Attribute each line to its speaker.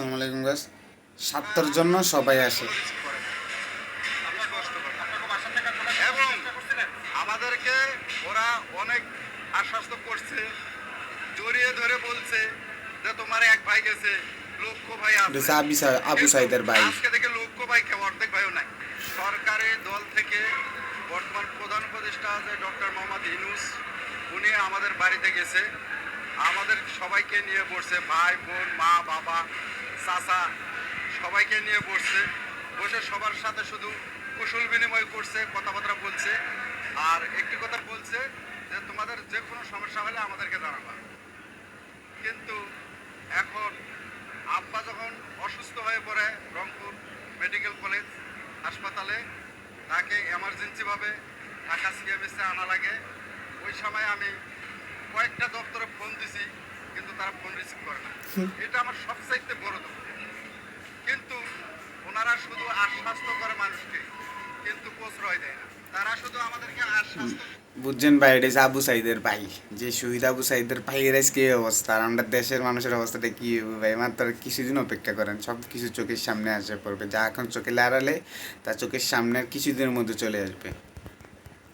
Speaker 1: আসসালামু আলাইকুম গাছ স্বার্থের জন্য সবাই আসে।
Speaker 2: এবং আমাদেরকে ওরা অনেক আশ্বস্ত করছে জড়িয়ে ধরে বলছে যে তোমার এক ভাই গেছে লক্ষ ভাই আছে।
Speaker 1: এটা হচ্ছে আবু সাইদের ভাই।
Speaker 2: আজকে থেকে লক্ষ ভাই কেউ অর্ধেক ভাইও নাই। সরকারি দল থেকে বর্তমান প্রধান উপদেষ্টা আছে ডক্টর মোহাম্মদ ইনুস উনি আমাদের বাড়িতে গেছে। আমাদের সবাইকে নিয়ে বসছে ভাই বোন মা বাবা চাচা সবাইকে নিয়ে বসছে। বসে সবার সাথে শুধু কুশল বিনিময় করছে, কথাবার্তা বলছে। আর একটি কথা বলছে যে, তোমাদের যে কোনো সমস্যা হলে আমাদেরকে জানাবা। কিন্তু এখন আব্বা যখন অসুস্থ হয়ে পড়ে রংপুর মেডিকেল কলেজ হাসপাতালে, তাকে এমার্জেন্সিভাবে ঢাকা সিএমএসে আনা লাগে। ওই সময় আমি কয়েকটা দপ্তরে ফোন দিছি। তারা ফোন রিসিভ করে না। এটা আমার সবচাইতে বড় দুঃখ। কিন্তু ওনারা শুধু আশ্বাস্ত করে মানুষকে কিন্তু প্রশ্রয় দেয় না। তারা শুধু আমাদেরকে আশ্বাস্ত
Speaker 1: বুঝছেন ভাই এটা হচ্ছে আবু সাইদের ভাই। যে শহীদ আবু সাইদের ভাইয়ের আজকে এই অবস্থা আর আমরা দেশের মানুষের অবস্থাটা কি হবে ভাই? মাত্র কিছুদিন অপেক্ষা করেন সব কিছু চোখের সামনে আসে পড়বে। যা এখন চোখে লাড়ালে তা চোখের সামনে আর কিছুদিনের মধ্যে চলে আসবে।